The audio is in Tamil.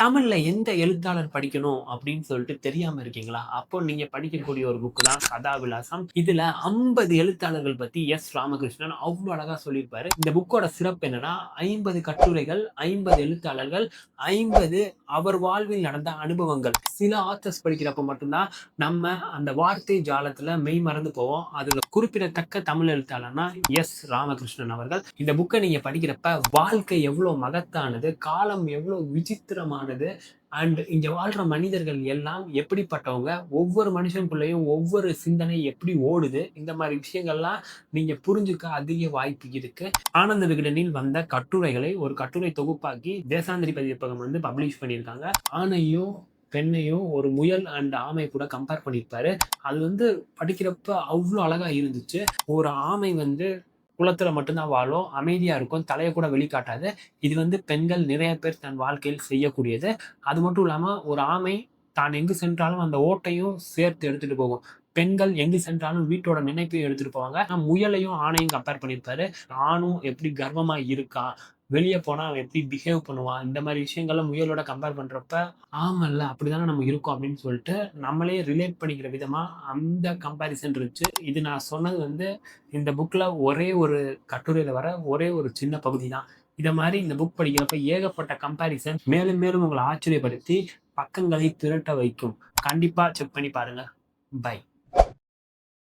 தமிழில் எந்த எழுத்தாளர் படிக்கணும் அப்படின்னு சொல்லிட்டு தெரியாமல் இருக்கீங்களா? அப்போ நீங்கள் படிக்கக்கூடிய ஒரு புக்கு தான் கதா விலாசம். இதில் ஐம்பது எழுத்தாளர்கள் பற்றி எஸ் ராமகிருஷ்ணன் அவ்வளோ அழகாக சொல்லியிருப்பாரு. இந்த புக்கோட சிறப்பு என்னன்னா ஐம்பது கட்டுரைகள் ஐம்பது எழுத்தாளர்கள் ஐம்பது அவர் வாழ்வில் நடந்த அனுபவங்கள். சில ஆத்தர்ஸ் படிக்கிறப்ப மட்டும்தான் நம்ம அந்த வார்த்தை ஜாலத்தில் மெய் மறந்து போவோம். அதில் குறிப்பிடத்தக்க தமிழ் எழுத்தாளர்னா எஸ் ராமகிருஷ்ணன் அவர்கள். இந்த புக்கை நீங்கள் படிக்கிறப்ப வாழ்க்கை எவ்வளோ மகத்தானது காலம் எவ்வளோ விசித்திரமான விசித்திரமானது அண்ட் இங்கே வாழ்கிற மனிதர்கள் எல்லாம் எப்படிப்பட்டவங்க? ஒவ்வொரு மனுஷனுக்குள்ளேயும் ஒவ்வொரு சிந்தனை எப்படி ஓடுது? இந்த மாதிரி விஷயங்கள்லாம் நீங்கள் புரிஞ்சுக்க அதிக வாய்ப்பு இருக்குது ஆனந்த விகடனில் வந்த கட்டுரைகளை ஒரு கட்டுரை தொகுப்பாக்கி தேசாந்திரி பதிப்பகம் வந்து பப்ளிஷ் பண்ணியிருக்காங்க. ஆணையும் பெண்ணையும் ஒரு முயல் அண்ட் ஆமை கூட கம்பேர் பண்ணியிருப்பாரு. அது வந்து படிக்கிறப்ப அவ்வளோ அழகாக இருந்துச்சு. ஒரு ஆமை வந்து குளத்துல மட்டும்தான் வாழும். அமைதியா இருக்கும். தலையை கூட வெளிக்காட்டாது. இது வந்து பெண்கள் நிறைய பேர் தன் வாழ்க்கையில் செய்யக்கூடியது. அது மட்டும் இல்லாம ஒரு ஆமை தான் எங்கு சென்றாலும் அந்த ஓட்டையும் சேர்த்து எடுத்துட்டு போகும். பெண்கள் எங்கு சென்றாலும் வீட்டோட நினைப்பையும் எடுத்துட்டு போவாங்க. முயலையும் ஆணையும் கம்பேர் பண்ணியிருப்பாரு. ஆணும் எப்படி கர்வமா இருக்கா? வெளியே போனால் அவன் எப்படி பிஹேவ் பண்ணுவான் இந்த மாதிரி விஷயங்கள்லாம் முயலோட கம்பேர் பண்ணுறப்ப ஆமல்ல அப்படிதானே நம்ம இருக்கோம் அப்படின்னு சொல்லிட்டு நம்மளே ரிலேட் பண்ணிக்கிற விதமாக அந்த கம்பேரிசன் இருந்துச்சு. இது நான் சொன்னது வந்து இந்த புக்கில் ஒரே ஒரு கட்டுரையில் வர ஒரே ஒரு சின்ன பகுதி தான் இதை மாதிரி இந்த புக் படிக்கிறப்ப ஏகப்பட்ட கம்பேரிசன் மேலும் மேலும் உங்களை ஆச்சரியப்படுத்தி பக்கங்களை திரட்ட வைக்கும். கண்டிப்பாக செக் பண்ணி பாருங்க. பை